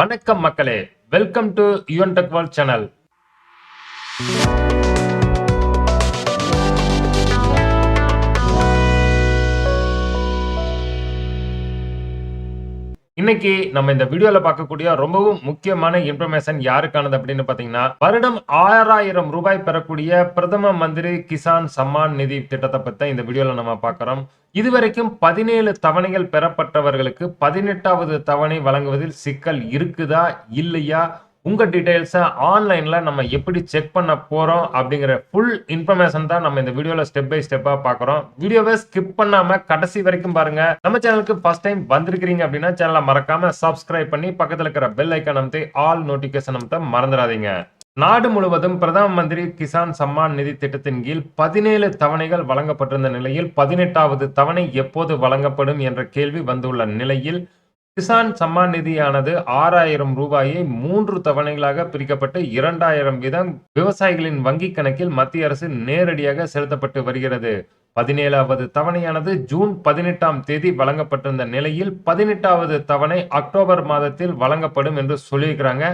வணக்கம் மக்களே. Welcome to Yuvan tech world channel இன்னைக்கு நம்ம இந்த வீடியோல பார்க்கக்கூடிய ரொம்பவும் முக்கியமான இன்ஃபர்மேஷன் யாருக்கானது அப்படின்னு பாத்தீங்கன்னா வருடம் ஆறாயிரம் ரூபாய் பெறக்கூடிய பிரதம மந்திரி கிசான் சம்மான் நிதி திட்டத்தை பத்தி இந்த வீடியோல நம்ம பார்க்கிறோம். இதுவரைக்கும் பதினேழு தவணைகள் பெறப்பட்டவர்களுக்கு பதினெட்டாவது தவணை வழங்குவதில் சிக்கல் இருக்குதா இல்லையா? உங்கள் டீட்டெயில்ஸை ஆன்லைனில் நம்ம எப்படி செக் பண்ண போகிறோம் அப்படிங்கிற ஃபுல் இன்ஃபர்மேஷன் தான் நம்ம இந்த வீடியோவில் ஸ்டெப் பை ஸ்டெப்பாக பார்க்குறோம். வீடியோவை ஸ்கிப் பண்ணாமல் கடைசி வரைக்கும் பாருங்கள் நம்ம சேனலுக்கு ஃபர்ஸ்ட் டைம் வந்திருக்கிறீங்க அப்படின்னா சேனலை மறக்காமல் சப்ஸ்கிரைப் பண்ணி பக்கத்தில் இருக்கிற பெல் ஐக்கன் அமைத்து ஆல் நோட்டிஃபிகேஷன் அமைத்த மறந்துடாதீங்க. நாடு முழுவதும் பிரதம மந்திரி கிசான் சம்மான் நிதி திட்டத்தின் கீழ் பதினேழு தவணைகள் வழங்கப்பட்டிருந்த நிலையில் பதினெட்டாவது தவணை எப்போது வழங்கப்படும் என்ற கேள்வி வந்துள்ள நிலையில் கிசான் சம்மான் நிதியானது ஆறாயிரம் ரூபாயை மூன்று தவணைகளாக பிரிக்கப்பட்டு இரண்டாயிரம் வீதம் விவசாயிகளின் வங்கி கணக்கில் மத்திய அரசு நேரடியாக செலுத்தப்பட்டு வருகிறது. பதினேழாவது தவணையானது ஜூன் பதினெட்டாம் தேதி வழங்கப்பட்டிருந்த நிலையில் பதினெட்டாவது தவணை அக்டோபர் மாதத்தில் வழங்கப்படும் என்று சொல்லியிருக்கிறாங்க.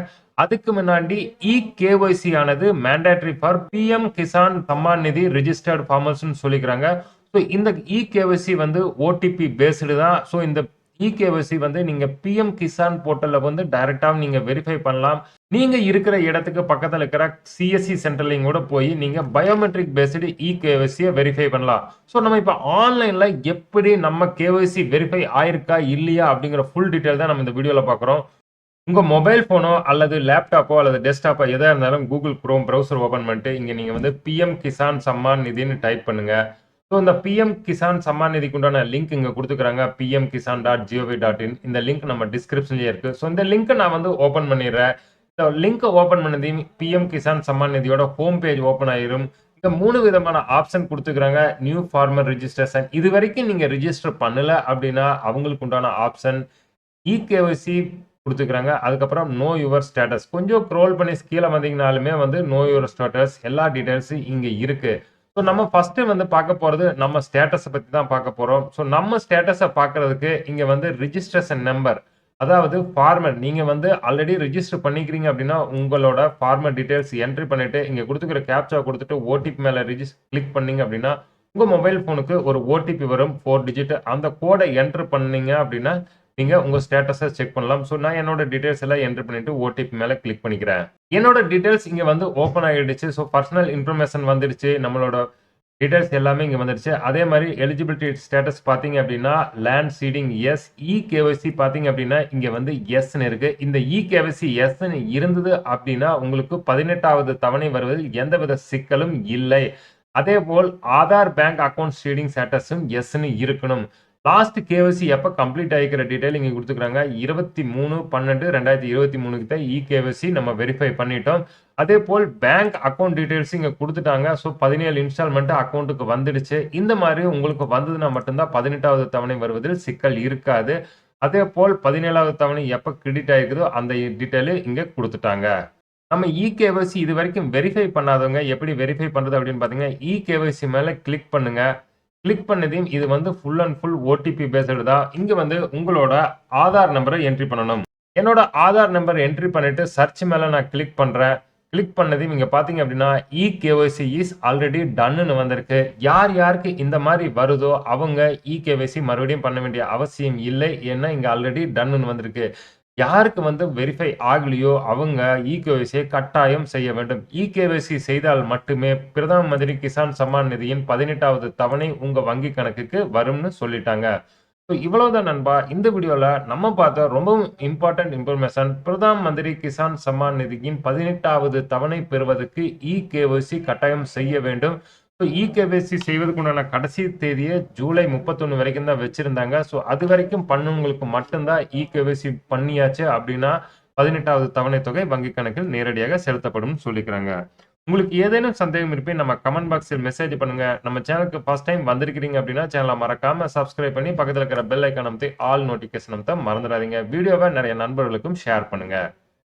அதுக்கு முன்னாடி இ கேஒய்சி ஆனது mandatory for PM Kisan Samman Nidhi registered ஃபார்மர்ஸ்னு சொல்லிக்கிறாங்க ஸோ இந்த இ கேஒய்சி வந்து ஓடிபி பேஸ்டு தான். ஸோ இந்த இகேஒசி வந்து நீங்க பிஎம் கிசான் போர்ட்டல்ல வந்து டைரக்டா நீங்க வெரிஃபை பண்ணலாம். நீங்க இருக்கிற இடத்துக்கு பக்கத்துல இருக்கிற சிஎஸ்சி சென்டர்லையும் கூட போய் நீங்க பயோமெட்ரிக் பேஸ்டு இ கேஒசியை வெரிஃபை பண்ணலாம். ஸோ நம்ம இப்போ ஆன்லைன்ல எப்படி நம்ம கேஒசி வெரிஃபை ஆயிருக்கா இல்லையா அப்படிங்கிற ஃபுல் டீட்டெயில் தான் நம்ம இந்த வீடியோல பார்க்குறோம் உங்க மொபைல் போனோ அல்லது லேப்டாப்போ அல்லது டெஸ்க்டாப்போ எதாக இருந்தாலும் கூகுள் குரோம் ப்ரௌசர் ஓபன் பண்ணிட்டு இங்க நீங்க வந்து பிஎம் கிசான் சம்மான் நிதின்னு டைப் பண்ணுங்க. ஸோ இந்த பிஎம் கிசான் சம்மான் நிதிக்கு உண்டான லிங்க் இங்கே கொடுத்துக்கிறாங்க. PM Kisan dot GOV dot in இந்த லிங்க் நம்ம டிஸ்கிரிப்ஷன்லேயே இருக்கு. ஸோ இந்த லிங்க்கை நான் வந்து ஓப்பன் பண்ணிடுறேன். இந்த லிங்க்கை ஓப்பன் பண்ணதையும் பிஎம் கிசான் சம்மான் நிதியோட ஹோம் பேஜ் ஓப்பன் ஆயிரும். இந்த மூணு விதமான ஆப்ஷன் கொடுத்துக்கிறாங்க. நியூ ஃபார்மர் ரிஜிஸ்ட்ரேஷன் இது வரைக்கும் நீங்கள் ரிஜிஸ்டர் பண்ணல அப்படின்னா அவங்களுக்கு உண்டான ஆப்ஷன் இகேஒசி கொடுத்துக்கிறாங்க. அதுக்கப்புறம் நோ யுவர் ஸ்டேட்டஸ் கொஞ்சம் க்ரோல் பண்ணி கீழே வந்தீங்கனாலுமே வந்து நோ யுவர் ஸ்டேட்டஸ் எல்லா டீட்டெயில்ஸும் இங்கே இருக்குது ஸோ நம்ம ஃபர்ஸ்ட் வந்து பார்க்க போகிறது நம்ம ஸ்டேட்டஸை பற்றி தான் பார்க்க போகிறோம் ஸோ நம்ம ஸ்டேட்டஸை பார்க்கறதுக்கு இங்கே வந்து ரிஜிஸ்ட்ரேஷன் நம்பர் அதாவது ஃபார்மர் நீங்கள் வந்து ஆல்ரெடி ரிஜிஸ்டர் பண்ணிக்கிறீங்க அப்படின்னா உங்களோட ஃபார்மர் டீட்டெயில்ஸ் என்ட்ரி பண்ணிவிட்டு இங்கே கொடுத்துக்கிற கேப்சா கொடுத்துட்டு ஓடிபி மேலே ரிஜிஸ்டர் கிளிக் பண்ணீங்க அப்படின்னா உங்கள் மொபைல் ஃபோனுக்கு ஒரு ஓடிபி வரும் ஃபோர் டிஜிட் அந்த கோடை என்ட்ரு பண்ணீங்க அப்படின்னா நீங்கள் உங்கள் ஸ்டேட்டஸை செக் பண்ணலாம். ஸோ நான் என்னோட டீட்டெயில்ஸ் எல்லாம் என்ட்ரு பண்ணிட்டு ஓடிபி மேலே கிளிக் பண்ணிக்கிறேன். என்னோட டீட்டெயில்ஸ் இங்கே வந்து ஓப்பன் ஆகிடுச்சு ஸோ பர்சனல் இன்ஃபர்மேஷன் வந்துடுச்சு. நம்மளோட டீட்டெயில்ஸ் எல்லாமே இங்கே வந்துடுச்சு. அதே மாதிரி எலிஜிபிலிட்டி ஸ்டேட்டஸ் பார்த்தீங்க அப்படின்னா land seeding yes e KYC பார்த்தீங்க அப்படின்னா இங்கே வந்து எஸ்ன்னு இருக்குது இந்த இ கேஒசி எஸ்ன்னு இருந்தது அப்படின்னா உங்களுக்கு பதினெட்டாவது தவணை வருவதில் எந்தவித சிக்கலும் இல்லை. அதே போல் ஆதார் பேங்க் அக்கௌண்ட் சீடிங் ஸ்டேட்டஸும் எஸ்ன்னு இருக்கணும். லாஸ்ட் கேஒசி எப்போ கம்ப்ளீட் ஆகிக்கிற டீட்டெயில் இங்கே கொடுத்துக்கிறாங்க. இருபத்தி மூணு பன்னெண்டு ரெண்டாயிரத்தி இருபத்தி மூணுக்கு தான் இ கேஒசி நம்ம வெரிஃபை பண்ணிட்டோம். அதே போல் பேங்க் அக்கௌண்ட் டீட்டெயில்ஸ் இங்கே கொடுத்துட்டாங்க. ஸோ பதினேழு இன்ஸ்டால்மெண்ட் அக்கௌண்ட்டுக்கு வந்துடுச்சு. இந்த மாதிரி உங்களுக்கு வந்ததுன்னா மட்டும்தான் பதினெட்டாவது தவணை வருவதில் சிக்கல் இருக்காது. அதே போல் பதினேழாவது தவணை எப்போ கிரெடிட் ஆகிருக்குதோ அந்த டீட்டெயிலு இங்கே கொடுத்துட்டாங்க. நம்ம இ இது வரைக்கும் வெரிஃபை பண்ணாதவங்க எப்படி வெரிஃபை பண்ணுறது அப்படின்னு பார்த்தீங்கன்னா இ மேலே கிளிக் பண்ணுங்கள் கிளிக் பண்ணதையும் இது வந்து full and full OTP based தான். இங்கே வந்து உங்களோட ஆதார் நம்பரை என்ட்ரி பண்ணணும். என்னோட ஆதார் நம்பர் என்ட்ரி பண்ணிட்டு சர்ச் மேலே நான் கிளிக் பண்ணுறேன் கிளிக் பண்ணதையும் இங்கே பார்த்தீங்க அப்படின்னா இ கேஒய்சி இஸ் ஆல்ரெடி டன்னு வந்திருக்கு. யார் யாருக்கு இந்த மாதிரி வருதோ அவங்க இ கேஒய்சி மறுபடியும் பண்ண வேண்டிய அவசியம் இல்லை. ஏன்னா இங்கே ஆல்ரெடி டன்னு வந்திருக்கு. யாருக்கு வந்து வெரிஃபை ஆகலையோ அவங்க இகேஒய்சியை கட்டாயம் செய்ய வேண்டும். இகேஒய்சி செய்தால் மட்டுமே பிரதம மந்திரி கிசான் சம்மான் நிதியின் பதினெட்டாவது தவணை உங்க வங்கி கணக்குக்கு வரும்னு சொல்லிட்டாங்க. ஸோ இவ்வளவுதான் நண்பா. இந்த வீடியோல நம்ம பார்த்த ரொம்பவும் இம்பார்ட்டன்ட் இன்ஃபர்மேஷன் பிரதம மந்திரி கிசான் சம்மான் நிதியின் பதினெட்டாவது தவணை பெறுவதற்கு இகேஒய்சி கட்டாயம் செய்ய வேண்டும். ஸோ இகேபிசி செய்வதற்கு உண்டான கடைசி தேதியை ஜூலை முப்பத்தொன்று வரைக்கும் தான் வச்சிருந்தாங்க. ஸோ அது வரைக்கும் பண்ணவங்களுக்கு மட்டும்தான் இகேபிசி பண்ணியாச்சு அப்படின்னா பதினெட்டாவது தவணை தொகை வங்கி கணக்கில் நேரடியாக செலுத்தப்படும் சொல்லிக்கிறாங்க. உங்களுக்கு ஏதேனும் சந்தேகம் இருப்பேன் நம்ம கமெண்ட் பாக்ஸில் மெசேஜ் பண்ணுங்க. நம்ம சேனலுக்கு ஃபர்ஸ்ட் டைம் வந்திருக்கிறீங்க அப்படின்னா சேனலை மறக்காம சப்ஸ்கிரைப் பண்ணி பக்கத்தில் இருக்கிற பெல் ஐக்கான் அமைத்து ஆல் நோட்டிஃபிகேஷன் அமைத்த மறந்துடாதீங்க. வீடியோவை நிறைய நண்பர்களுக்கும் ஷேர் பண்ணுங்க.